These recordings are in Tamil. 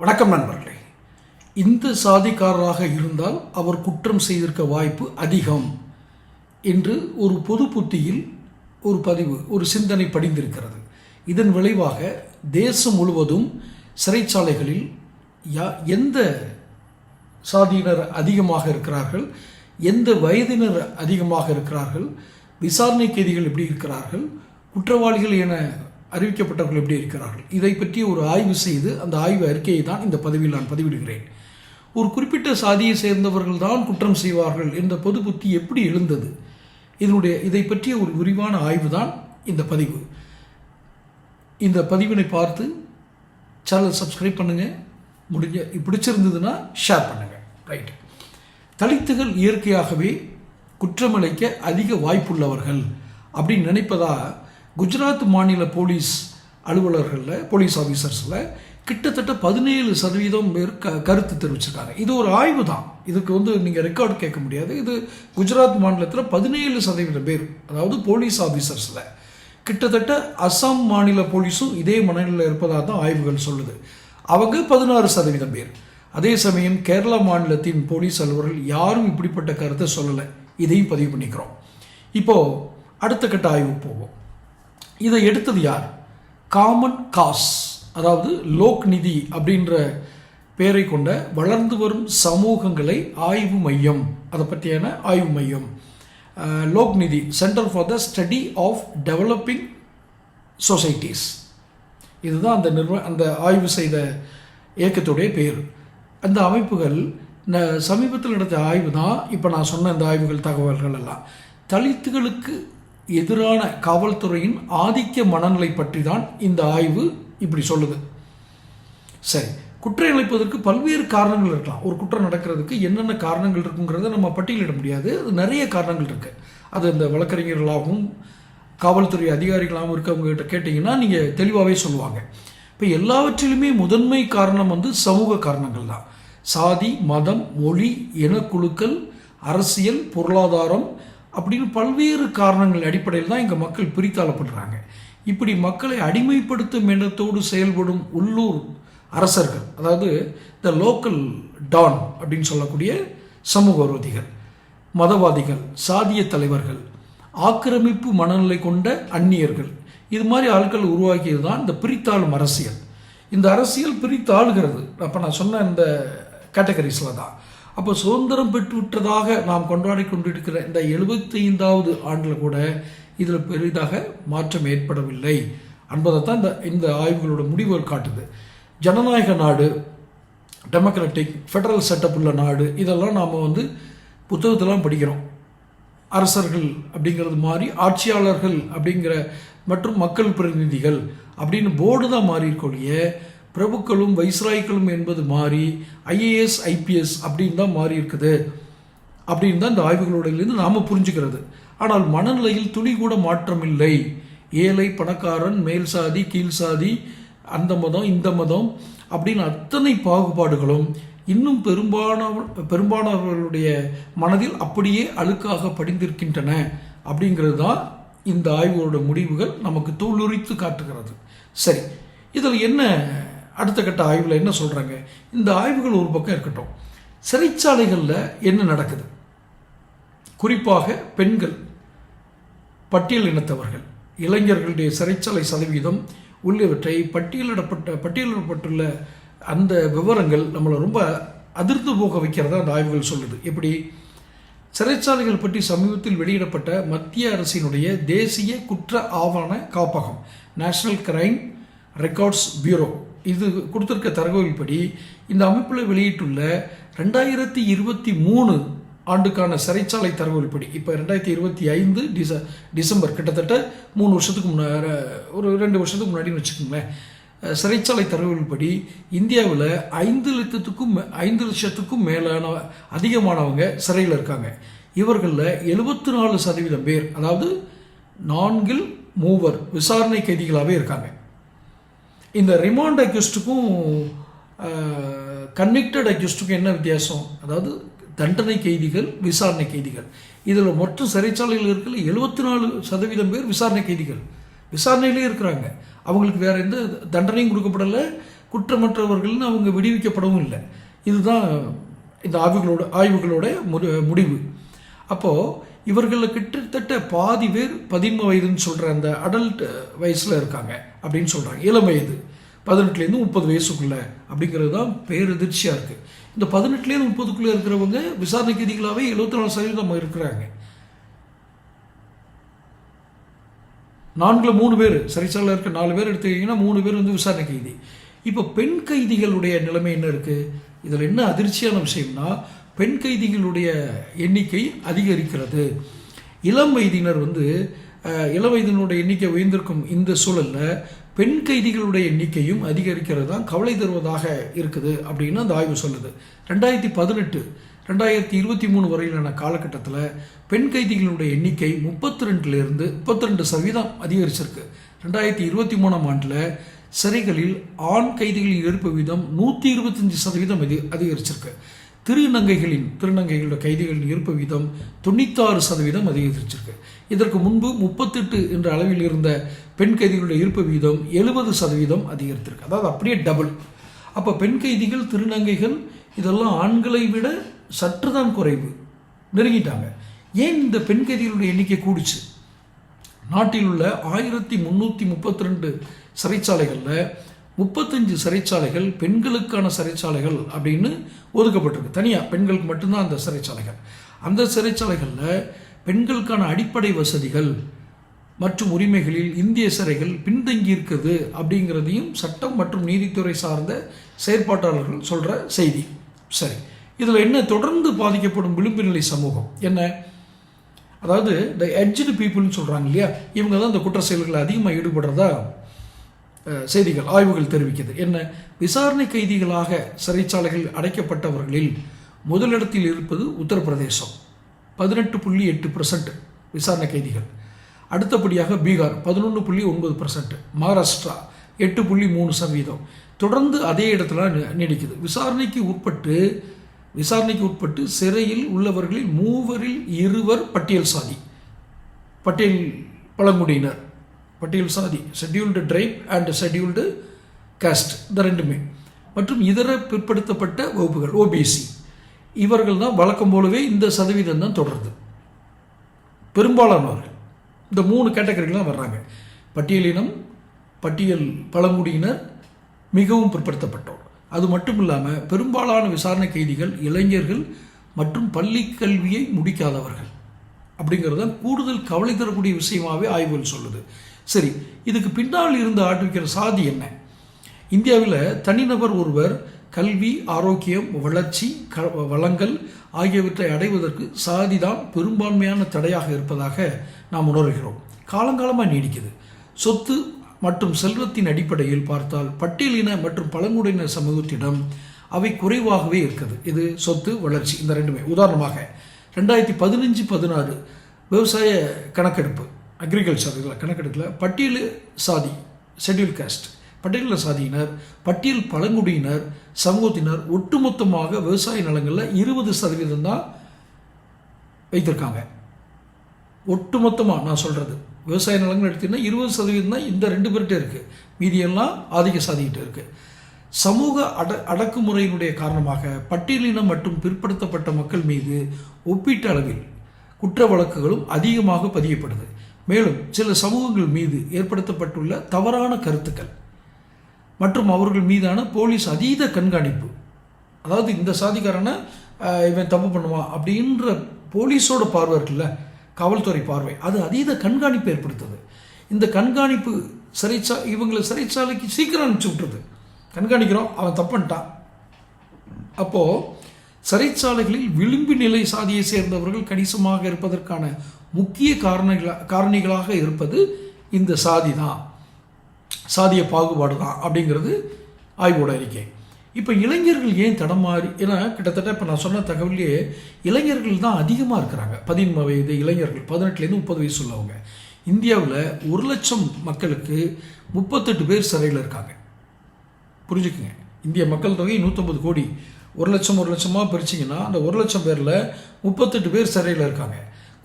வணக்கம் நண்பர்களே. இந்த சாதிக்காரராக இருந்தால் அவர் குற்றம் செய்திருக்க வாய்ப்பு அதிகம் என்று ஒரு பொது புத்தியில் ஒரு பதிவு ஒரு சிந்தனை படிந்திருக்கிறது. இதன் விளைவாக தேசம் முழுவதும் சிறைச்சாலைகளில் யா எந்த சாதியினர் அதிகமாக இருக்கிறார்கள் எந்த வயதினர் அதிகமாக இருக்கிறார்கள் விசாரணை கைதிகள் எப்படி இருக்கிறார்கள் குற்றவாளிகள் என அறிவிக்கப்பட்டவர்கள் எப்படி இருக்கிறார்கள்? இதை பற்றி ஒரு ஆய்வு செய்து அந்த ஆய்வு அறிக்கையை தான் இந்த பதவியில் நான் பதிவிடுகிறேன். ஒரு குறிப்பிட்ட சாதியை சேர்ந்தவர்கள் தான் குற்றம் செய்வார்கள் என்ற பொது புத்தி எப்படி எழுந்தது? இதனுடைய இதை பற்றிய ஒரு விரிவான ஆய்வு தான் இந்த பதிவு. இந்த பதிவினை பார்த்து சேனல் சப்ஸ்கிரைப் பண்ணுங்கள் முடிஞ்ச பிடிச்சிருந்ததுன்னா ஷேர் பண்ணுங்கள் ரைட் தலித்துகள் இயற்கையாகவே குற்றமளிக்க அதிக வாய்ப்புள்ளவர்கள் அப்படின்னு நினைப்பதா குஜராத் மாநில போலீஸ் அலுவலர்களில் போலீஸ் ஆஃபீஸர்ஸில் கிட்டத்தட்ட பதினேழு சதவீதம் பேர் க கருத்து தெரிவிச்சிருக்காங்க. இது ஒரு ஆய்வு தான் இதுக்கு வந்து நீங்கள் ரெக்கார்டு கேட்க முடியாது. இது குஜராத் மாநிலத்தில் பதினேழு சதவீதம் பேர் அதாவது போலீஸ் ஆஃபீஸர்ஸில் கிட்டத்தட்ட அசாம் மாநில போலீஸும் இதே மனநிலையில் இருப்பதாக தான் ஆய்வுகள் சொல்லுது. அவங்க பதினாறு சதவீதம் பேர். அதே சமயம் கேரளா மாநிலத்தின் போலீஸ் அலுவலர்கள் யாரும் இப்படிப்பட்ட கருத்தை சொல்லலை. இதையும் பதிவு பண்ணிக்கிறோம். இப்போது அடுத்த கட்ட ஆய்வு போவோம். இதை எடுத்தது யார்? காமன் காஸ் அதாவது லோக் நிதி அப்படின்ற பெயரை கொண்ட வளர்ந்து வரும் சமூகங்களை ஆய்வு மையம். அதை பற்றியான ஆய்வு மையம். Lok Niti centre for the study of developing societies இதுதான் அந்த நிர்வ அந்த ஆய்வு செய்த இயக்கத்துடைய பேர். அந்த அமைப்புகள் ந- சமீபத்தில் நடந்த ஆய்வு தான் இப்போ நான் சொன்ன இந்த ஆய்வுகள் தகவல்கள் எல்லாம். தலித்துகளுக்கு எதிரான காவல்துறையின் ஆதிக்க மனநிலை பற்றி தான் இந்த ஆய்வு இப்படி சொல்லுது. சரி குற்றம் இழைப்பதற்கு பல்வேறு காரணங்கள் இருக்கலாம். ஒரு குற்றம் நடக்கிறதுக்கு என்னென்ன காரணங்கள் இருக்குங்கிறத நம்ம பட்டியலிட முடியாது. அது நிறைய காரணங்கள் இருக்குது அது இந்த வழக்கறிஞர்களாகவும் காவல்துறை அதிகாரிகளாகவும் இருக்கவங்க கிட்ட கேட்டிங்கன்னா நீங்கள் தெளிவாகவே சொல்லுவாங்க. இப்போ எல்லாவற்றிலுமே முதன்மை காரணம் வந்து சமூக காரணங்கள் தான். சாதி மதம் மொழி இனக்குழுக்கள் அரசியல் பொருளாதாரம் அப்படின்னு பல்வேறு காரணங்கள் அடிப்படையில் தான் இங்கே மக்கள் பிரித்தாளப்படுறாங்க. இப்படி மக்களை அடிமைப்படுத்தும் எண்ணத்தோடு செயல்படும் உள்ளூர் அரசர்கள் அதாவது த லோக்கல் டான் அப்படின்னு சொல்லக்கூடிய சமூக விரோதிகள் மதவாதிகள் சாதிய தலைவர்கள் ஆக்கிரமிப்பு மனநிலை கொண்ட அந்நியர்கள் இது மாதிரி ஆட்கள் உருவாக்கியது தான் இந்த பிரித்தாளும் அரசியல். இந்த அரசியல் பிரித்தாளுகிறது அப்போ நான் சொன்ன இந்த கேட்டகரிஸில் தான். அப்போ சுதந்திரம் பெற்றுவிட்டதாக நாம் கொண்டாடி கொண்டிருக்கிற இந்த எழுபத்தைந்தாவது ஆண்டில் கூட இதில் பெரிதாக மாற்றம் ஏற்படவில்லை. என்பதைத்தான் இந்த இந்த ஆய்வுகளோட முடிவு காட்டுது. ஜனநாயக நாடு டெமோக்ராட்டிக் ஃபெடரல் செட்டப் உள்ள நாடு இதெல்லாம் நாம் வந்து புத்தகத்தெல்லாம் படிக்கிறோம். அரசர்கள் அப்படிங்கிறது மாதிரி ஆட்சியாளர்கள் அப்படிங்கிற மற்றும் மக்கள் பிரதிநிதிகள் அப்படின்னு போர்டு தான் மாறியிருக்கொழிய பிரபுக்களும் வைஸ்ராய்களும் என்பது மாறி ஐஏஎஸ் ஐபிஎஸ் அப்படின்னு தான் மாறி இருக்குது. அப்படின்னு தான் இந்த ஆய்வுகளோடையிலேருந்து நாம் புரிஞ்சுக்கிறது. ஆனால் மனநிலையில் துளி கூட மாற்றம் இல்லை ஏழை பணக்காரன் மேல் சாதி கீழ் சாதி அந்த மதம் இந்த மதம் அப்படின்னு அத்தனை பாகுபாடுகளும் இன்னும் பெரும்பாலான பெரும்பாலானவர்களுடைய மனதில் அப்படியே அழுக்காக படிந்திருக்கின்றன அப்படிங்கிறது தான் இந்த ஆய்வுகளோட முடிவுகள் நமக்கு தோலுரித்து காட்டுகிறது. சரி இதில் என்ன அடுத்த கட்ட ஆய்வில் என்ன சொல்கிறாங்க இந்த ஆய்வுகள் ஒரு பக்கம் இருக்கட்டும். சிறைச்சாலைகளில் என்ன நடக்குது? குறிப்பாக பெண்கள் பட்டியல் இனத்தவர்கள் இளைஞர்களுடைய சிறைச்சாலை சதவீதம் உள்ளவற்றை பட்டியலிடப்பட்ட பட்டியலிடப்பட்டுள்ள அந்த விவரங்கள் நம்மளை ரொம்ப அதிர்ந்து போக வைக்கிறதா அந்த ஆய்வுகள் சொல்லுது. எப்படி? சிறைச்சாலைகள் பற்றி சமீபத்தில் வெளியிடப்பட்ட மத்திய அரசினுடைய தேசிய குற்ற ஆவண காப்பகம் நேஷனல் கிரைம் ரெக்கார்ட்ஸ் பியூரோ இது கொடுத்திருக்க தகவல்படி இந்த அமைப்பில் வெளியிட்டுள்ள ரெண்டாயிரத்தி இருபத்தி மூணு ஆண்டுக்கான சிறைச்சாலை தகவல்படி இப்போ ரெண்டாயிரத்தி இருபத்தி ஐந்து டிச டிசம்பர் கிட்டத்தட்ட மூணு வருஷத்துக்கு முன்னாடி ஒரு ரெண்டு வருஷத்துக்கு முன்னாடின்னு வச்சுக்கோங்களேன். சிறைச்சாலை தகவல்படி இந்தியாவில் ஐந்து லட்சத்துக்கும் மே- ஐந்து லட்சத்துக்கும் மேலான அதிகமானவங்க சிறையில் இருக்காங்க. இவர்களில் எழுபத்தி நாலு சதவீதம் பேர் அதாவது நான்கில் மூவர் விசாரணை கைதிகளாகவே இருக்காங்க. இந்த ரிமாண்ட் அக்யூஸ்டுக்கும் கன்விக்டட் அக்யூஸ்டுக்கும் என்ன வித்தியாசம்? அதாவது தண்டனை கைதிகள் விசாரணை கைதிகள். இதில் மொத்தம் சிறைச்சாலையில் இருக்கிற எழுபத்தி நாலு சதவீதம் பேர் விசாரணை கைதிகள். விசாரணையிலே இருக்கிறாங்க. அவங்களுக்கு வேற எந்த தண்டனையும் கொடுக்கப்படலை. குற்றமற்றவர்கள்னு அவங்க விடுவிக்கப்படவும் இல்லை. இதுதான் இந்த ஆய்வுகளோட ஆய்வுகளோட முடிவு. அப்போது இவர்களில் கிட்டத்தட்ட பாதி பேர் பதிம வயதுன்னு சொல்கிற அந்த அடல்ட் வயசில் இருக்காங்க அப்படின்னு சொல்கிறாங்க இளம் வயது. பதினெட்டுலேருந்து முப்பது வயசுக்குள்ள அப்படிங்கிறது தான் பேரதிர்ச்சியாக இருக்குது இந்த பதினெட்டுலேருந்து முப்பதுக்குள்ளே இருக்கிறவங்க விசாரணை கைதிகளாகவே எழுபத்தி நாலு சதவீதம் இருக்கிறாங்க. நான்கில் மூணு பேர் சிறைச்சாலில் இருக்க நாலு பேர் எடுத்துக்கிட்டிங்கன்னா மூணு பேர் வந்து விசாரணை கைதி. இப்போ பெண் கைதிகளுடைய நிலைமை என்ன இருக்குது இதில் என்ன அதிர்ச்சியான விஷயம்னா பெண் கைதிகளுடைய எண்ணிக்கை அதிகரிக்கிறது. இளம் வயதினர் வந்து அஹ், இளம் வயதினுடைய எண்ணிக்கை உயர்ந்திருக்கும் இந்த சூழலில் பெண் கைதிகளுடைய எண்ணிக்கையும் அதிகரிக்கிறது தான் கவலை தருவதாக இருக்குது அப்படின்னு அந்த ஆய்வு சொல்லுது. ரெண்டாயிரத்தி பதினெட்டு ரெண்டாயிரத்தி இருபத்தி மூணு வரையிலான காலகட்டத்தில் பெண் கைதிகளுடைய எண்ணிக்கை முப்பத்தி ரெண்டுலேருந்து முப்பத்தி ரெண்டு சதவீதம் அதிகரிச்சிருக்கு. ரெண்டாயிரத்தி இருபத்தி மூணாம் ஆண்டில் சிறைகளில் ஆண் கைதிகளின் இருப்பு வீதம் நூற்றி இருபத்தஞ்சி சதவீதம் அதி அதிகரிச்சிருக்கு. திருநங்கைகளின் திருநங்கைகளோட கைதிகளின் இருப்பு வீதம் தொண்ணூத்தாறு சதவீதம் அதிகரிச்சிருக்கு. இதற்கு முன்பு முப்பத்தெட்டு என்ற அளவில் இருந்த பெண் கைதிகளுடைய இருப்பு வீதம் எழுபது சதவீதம் அதிகரித்திருக்கு. அதாவது அப்படியே டபுள் அப்போ பெண் கைதிகள் திருநங்கைகள் இதெல்லாம் ஆண்களை விட சற்றுதான் குறைவு. நெருங்கிட்டாங்க. ஏன் இந்த பெண் கைதிகளுடைய எண்ணிக்கை கூடிச்சு? நாட்டில் உள்ள ஆயிரத்தி முந்நூற்றி முப்பத்தி ரெண்டு சிறைச்சாலைகளில் முப்பத்தஞ்சு சிறைச்சாலைகள் பெண்களுக்கான சிறைச்சாலைகள் அப்படின்னு ஒதுக்கப்பட்டிருக்கு. தனியாக பெண்களுக்கு மட்டும்தான் அந்த சிறைச்சாலைகள். அந்த சிறைச்சாலைகளில் பெண்களுக்கான அடிப்படை வசதிகள் மற்றும் உரிமைகளில் இந்திய சிறைகள் பின்தங்கி இருக்குது அப்படிங்கிறதையும் சட்டம் மற்றும் நீதித்துறை சார்ந்த செயற்பாட்டாளர்கள் சொல்கிற செய்தி. சரி. இதில் என்ன தொடர்ந்து பாதிக்கப்படும் விளிம்பு நிலை சமூகம்? என்ன? அதாவது த எட்ஜ்டு பீப்புள்னு சொல்கிறாங்க இல்லையா? இவங்க தான் இந்த குற்ற செயல்களில் அதிகமாக ஈடுபடுறதா? செய்திகள் ஆய்வுகள் தெரிவிக்கிறது என்ன? விசாரணை கைதிகளாக சிறைச்சாலைகள் அடைக்கப்பட்டவர்களில் முதலிடத்தில் இருப்பது உத்தரப்பிரதேசம். பதினெட்டு புள்ளி எட்டு பர்சன்ட் விசாரணை கைதிகள். அடுத்தபடியாக பீகார் பதினொன்று புள்ளி ஒன்பது பர்சன்ட் மகாராஷ்டிரா எட்டு புள்ளி மூணு சதவீதம். தொடர்ந்து அதே இடத்துல நீடிக்குது. விசாரணைக்கு உட்பட்டு விசாரணைக்கு உட்பட்டு சிறையில் உள்ளவர்களில் மூவரில் இருவர் பட்டியல் சாதி பட்டியல் பழங்குடியினர். பட்டியல் சாதி scheduled tribe and scheduled caste இந்த ரெண்டுமே. மற்றும் இதர பிற்படுத்தப்பட்ட வகுப்புகள் ஓபிசி இவர்கள் தான் வழக்கம் போலவே இந்த சதவீதம் தான் தொடருது. பெரும்பாலானவர்கள் இந்த மூணு கேட்டகரிகள் தான் வர்றாங்க. பட்டியலினம் பட்டியல் பழங்குடியினர் மிகவும் பிற்படுத்தப்பட்டோர். அது மட்டும் இல்லாமல் பெரும்பாலான விசாரணை கைதிகள் இளைஞர்கள் மற்றும் பள்ளி கல்வியை முடிக்காதவர்கள். அப்படிங்கிறது தான் கூடுதல் கவலை தரக்கூடிய விஷயமாகவே ஆய்வுகள் சொல்லுது. சரி இதுக்கு பின்னால் இருந்து ஆட்டுவிக்கிற சாதி என்ன? இந்தியாவில் தனிநபர் ஒருவர் கல்வி ஆரோக்கியம் வளர்ச்சி க வளங்கள் ஆகியவற்றை அடைவதற்கு சாதி தான் பெரும்பான்மையான தடையாக இருப்பதாக நாம் உணர்கிறோம். காலங்காலமாக நீடிக்குது. சொத்து மற்றும் செல்வத்தின் அடிப்படையில் பார்த்தால் பட்டியலின மற்றும் பழங்குடியின சமூகத்திடம் அவை குறைவாகவே இருக்குது. இது சொத்து வளர்ச்சி இந்த ரெண்டுமே. உதாரணமாக ரெண்டாயிரத்தி பதினஞ்சு பதினாறு விவசாய கணக்கெடுப்பு. அக்ரிகல்ச்சர் இதில் கணக்கெடுக்கல. பட்டியல் சாதி ஷெட்யூல் காஸ்ட் பட்டியல சாதியினர் பட்டியல் பழங்குடியினர் சமூகத்தினர் ஒட்டுமொத்தமாக விவசாய நிலங்களில் இருபது சதவீதம் தான் வைத்திருக்காங்க. ஒட்டுமொத்தமாக நான் சொல்கிறது விவசாய நிலங்கள் எடுத்தீங்கன்னா இருபது சதவீதம் தான் இந்த ரெண்டு பேர்கிட்ட இருக்குது மீதியெல்லாம் ஆதிக்க சாதிக்கிட்ட இருக்குது சமூக அட அடக்குமுறையினுடைய காரணமாக பட்டியலினம் மற்றும் பிற்படுத்தப்பட்ட மக்கள் மீது ஒப்பீட்டு அளவில் குற்ற வழக்குகளும் அதிகமாக பதியப்படுது. மேலும் சில சமூகங்கள் மீது ஏற்படுத்தப்பட்டுள்ள தவறான கருத்துக்கள் மற்றும் அவர்கள் மீதான போலீஸ் அதீத கண்காணிப்பு. அதாவது இந்த சாதிக்காரனை இவன் தப்பு பண்ணுவான் அப்படின்ற போலீஸோட பார்வை இருக்குல்ல காவல்துறை பார்வை. அது அதீத கண்காணிப்பு ஏற்படுத்துது. இந்த கண்காணிப்பு சிறைச்சா இவங்களை சிறைச்சாலைக்கு சீக்கிரம் அனுப்பிச்சி விட்டுருது. கண்காணிக்கிறோம் அவன் தப்புன்ட்டான் அப்போது சிறைச்சாலைகளில் விளிம்பு நிலை சாதியை சேர்ந்தவர்கள் கணிசமாக இருப்பதற்கான முக்கிய காரணிகளா காரணிகளாக இருப்பது இந்த சாதி தான் சாதிய பாகுபாடு தான் அப்படிங்கிறது ஆய்வோட அறிக்கை. இப்போ இளைஞர்கள் ஏன் தடமாறி ஏன்னா கிட்டத்தட்ட இப்போ நான் சொன்ன தகவலையே இளைஞர்கள் தான் அதிகமாக இருக்கிறாங்க. பதின்ம வயது இளைஞர்கள் பதினெட்டுலேருந்து முப்பது வயசு உள்ளவங்க. இந்தியாவில் ஒரு லட்சம் மக்களுக்கு முப்பத்தெட்டு பேர் சிறையில் இருக்காங்க. புரிஞ்சுக்குங்க. இந்திய மக்கள் தொகை நூற்றம்பது கோடி. ஒரு லட்சம் ஒரு லட்சமாக பிரிச்சிங்கன்னா அந்த ஒரு லட்சம் பேரில் முப்பத்தெட்டு பேர் சிறையில் இருக்காங்க.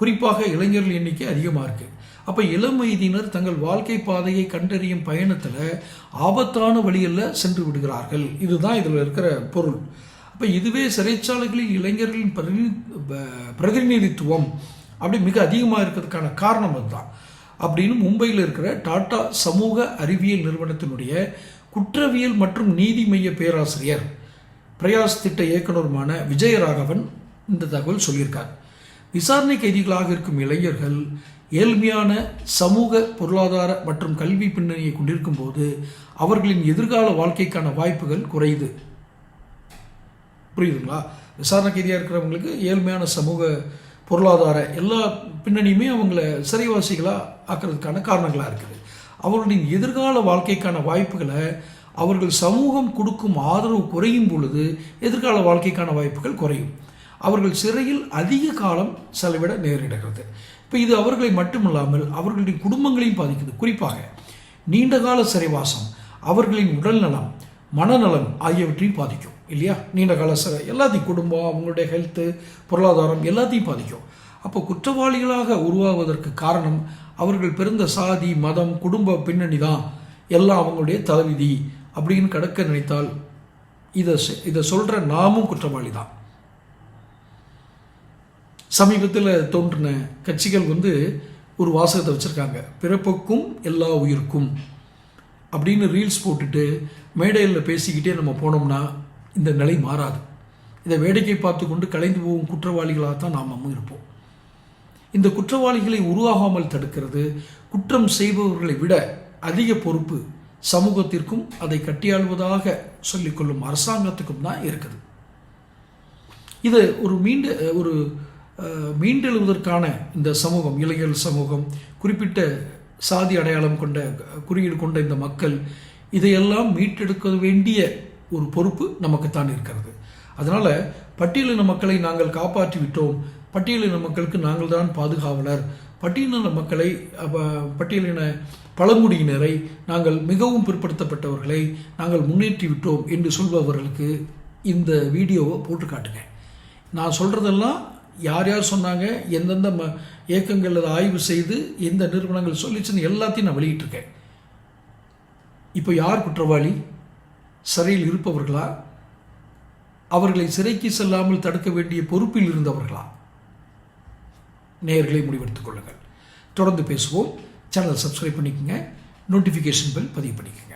குறிப்பாக இளைஞர்கள் எண்ணிக்கை அதிகமாக இருக்குது அப்போ இளம் வயதினர் தங்கள் வாழ்க்கை பாதையை கண்டறியும் பயணத்தில் ஆபத்தான வழியில் சென்று விடுகிறார்கள். இதுதான் இதில் இருக்கிற பொருள். அப்போ இதுவே சிறைச்சாலைகளில் இளைஞர்களின் பிரதி பிரதிநிதித்துவம். அப்படி மிக அதிகமாக இருக்கிறதுக்கான காரணம் அதுதான். அப்படின்னு மும்பையில் இருக்கிற டாடா சமூக அறிவியல் நிறுவனத்தினுடைய குற்றவியல் மற்றும் நீதி மைய பேராசிரியர் பிரயாஸ் திட்ட இயக்குனருமான விஜயராகவன் இந்த தகவல் சொல்லியிருக்கார். விசாரணை கைதிகளாக இருக்கும் இளைஞர்கள் ஏழ்மையான சமூக பொருளாதார மற்றும் கல்வி பின்னணியை கொண்டிருக்கும் போது அவர்களின் எதிர்கால வாழ்க்கைக்கான வாய்ப்புகள் குறையுது. புரியுதுங்களா? விசாரணை கைதியாக இருக்கிறவங்களுக்கு ஏழ்மையான சமூக பொருளாதார எல்லா பின்னணியுமே அவங்கள சிறைவாசிகளாக ஆக்கிறதுக்கான காரணங்களாக இருக்குது. அவர்களின் எதிர்கால வாழ்க்கைக்கான வாய்ப்புகளை அவர்கள் சமூகம் கொடுக்கும் ஆதரவு குறையும் பொழுது எதிர்கால வாழ்க்கைக்கான வாய்ப்புகள் குறையும். அவர்கள் சிறையில் அதிக காலம் செலவிட நேரிடுகிறது. இப்போ இது அவர்களை மட்டுமல்லாமல் அவர்களுடைய குடும்பங்களையும் பாதிக்குது. குறிப்பாக நீண்டகால சிறைவாசம் அவர்களின் உடல்நலம் மனநலம் ஆகியவற்றையும் பாதிக்கும் இல்லையா? நீண்ட கால சிறை எல்லாத்தையும் குடும்பம் அவங்களுடைய ஹெல்த்து பொருளாதாரம் எல்லாத்தையும் பாதிக்கும். அப்போ குற்றவாளிகளாக உருவாவதற்கு காரணம் அவர்கள் பிறந்த சாதி மதம் குடும்ப பின்னணி தான் எல்லாம் அவங்களுடைய தலைவிதி அப்படின்னு கடக்க நினைத்தால் இதை இதை சொல்கிற நாமும் குற்றவாளி தான் சமீபத்தில் தோன்றின கட்சிகள் வந்து ஒரு வாசகத்தை வச்சுருக்காங்க. பிறப்புக்கும் எல்லா உயிருக்கும் அப்படின்னு ரீல்ஸ் போட்டுட்டு மேடையில் பேசிக்கிட்டே நம்ம போனோம்னா இந்த நிலை மாறாது. இதை வேடிக்கை பார்த்து கொண்டு கலைந்து போகும் குற்றவாளிகளாக தான் நாமும் இருப்போம். இந்த குற்றவாளிகளை உருவாகாமல் தடுக்கிறது குற்றம் செய்பவர்களை விட அதிக பொறுப்பு சமூகத்திற்கும் அதை கட்டியாளுவதாக சொல்லிக்கொள்ளும் அரசாங்கத்துக்கும் தான் இருக்குது. இது ஒரு மீண்டு ஒரு அஹ், மீண்டெழுவதற்கான இந்த சமூகம் இளைஞர் சமூகம் குறிப்பிட்ட சாதி அடையாளம் கொண்ட குறியீடு கொண்ட இந்த மக்கள் இதையெல்லாம் மீட்டெடுக்க வேண்டிய ஒரு பொறுப்பு நமக்குத்தான் இருக்கிறது. அதனால் பட்டியலின மக்களை நாங்கள் காப்பாற்றி விட்டோம். பட்டியலின மக்களுக்கு நாங்கள் தான் பாதுகாவலர். பட்டியலின மக்களை பட்டியலின பழங்குடியினரை நாங்கள் மிகவும் பிற்படுத்தப்பட்டவர்களை நாங்கள் முன்னேற்றி விட்டோம் என்று சொல்பவர்களுக்கு இந்த வீடியோவை போட்டு காட்டுங்க. நான் சொல்கிறதெல்லாம் யார் யார் சொன்னாங்க எந்தெந்த ம இயக்கங்கள் அதை ஆய்வு செய்து எந்த நிறுவனங்கள் சொல்லிச்சுன்னு எல்லாத்தையும் நான் வெளியிட்டிருக்கேன். இப்போ யார் குற்றவாளி? சிறையில் இருப்பவர்களா? அவர்களை சிறைக்கு செல்லாமல் தடுக்க வேண்டிய பொறுப்பில் இருந்தவர்களா? நேர்களை முடிவெடுத்துக் கொள்ளுங்கள். தொடர்ந்து பேசுவோம். சேனல் சப்ஸ்கிரைப் பண்ணிக்கோங்க. நோட்டிஃபிகேஷன் பெல் பதிவு பண்ணிக்கோங்க.